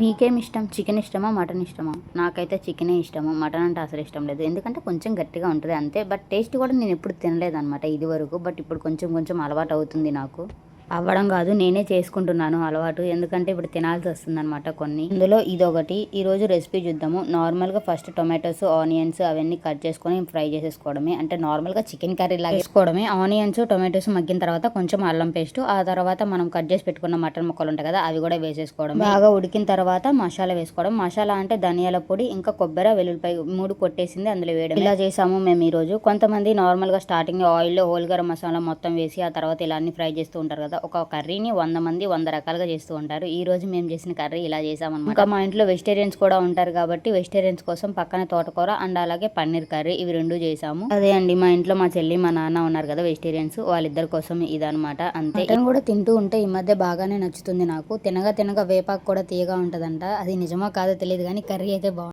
మీకేం ఇష్టం? చికెన్ ఇష్టమా? మటన్ ఇష్టమా? నాకైతే చికెనే ఇష్టము. మటన్ అంటే అసలు ఇష్టం లేదు. ఎందుకంటే కొంచెం గట్టిగా ఉంటుంది అంతే. బట్ టేస్ట్ కూడా నేను ఎప్పుడు తినలేదన్నమాట ఇది వరకు బట్ ఇప్పుడు కొంచెం కొంచెం అలవాటు అవుతుంది నాకు. అవ్వడం కాదు నేనే చేసుకుంటున్నాను అలవాటు. ఎందుకంటే ఇప్పుడు తినాల్సి వస్తుందన్నమాట కొన్ని. ఇందులో ఇదొకటి. ఈరోజు రెసిపీ చూద్దాము. నార్మల్గా ఫస్ట్ టొమాటోస్ ఆనియన్స్ అవన్నీ కట్ చేసుకొని ఫ్రై చేసేసుకోవడమే. అంటే నార్మల్గా చికెన్ కర్రీ లాగా వేసుకోవడమే ఆనియన్స్ టొమాటోస్ మగ్గిన తర్వాత కొంచెం అల్లం పేస్ట్ ఆ తర్వాత మనం కట్ చేసి పెట్టుకున్న మటన్ ముక్కలు ఉంటాయి కదా అవి కూడా వేసేసుకోవడం బాగా ఉడికిన తర్వాత మసాలా వేసుకోవడం. మసాలా అంటే ధనియాల పొడి ఇంకా కొబ్బరి వెల్లుల్లిపాయ మూడు కొట్టేసింది అందులో వేయడం ఇలా చేసాము మేము ఈ రోజు. కొంతమంది నార్మల్గా స్టార్టింగ్ ఆయిల్ హోల్గరం మసాలా మొత్తం వేసి ఆ తర్వాత ఇలా అన్ని ఫ్రై చేస్తూ ఉంటారు కదా ఒక కర్రీని వంద మంది వంద రకాలుగా చేస్తూ ఉంటారు. ఈ రోజు మేము చేసిన కర్రీ ఇలా చేసామన్నమాట. ఇంకా మా ఇంట్లో వెజిటేరియన్స్ కూడా ఉంటారు కాబట్టి వెజిటేరియన్స్ కోసం పక్కన తోటకూర అండ్ అలాగే పన్నీర్ కర్రీ ఇవి రెండు చేసాము. అదే అండి మా ఇంట్లో మా చెల్లి మా నాన్న ఉన్నారు కదా వెజిటేరియన్స్ వాళ్ళిద్దరి కోసం ఇదనమాట అంతే. మటన్ కూడా తింటూ ఉంటే ఈ మధ్య బాగానే నచ్చుతుంది నాకు. తినగా తినగా వేపాకు కూడా తీయగా ఉంటదంట. అది నిజమో కాదో తెలియదు కానీ కర్రీ అయితే బాగుంటుంది.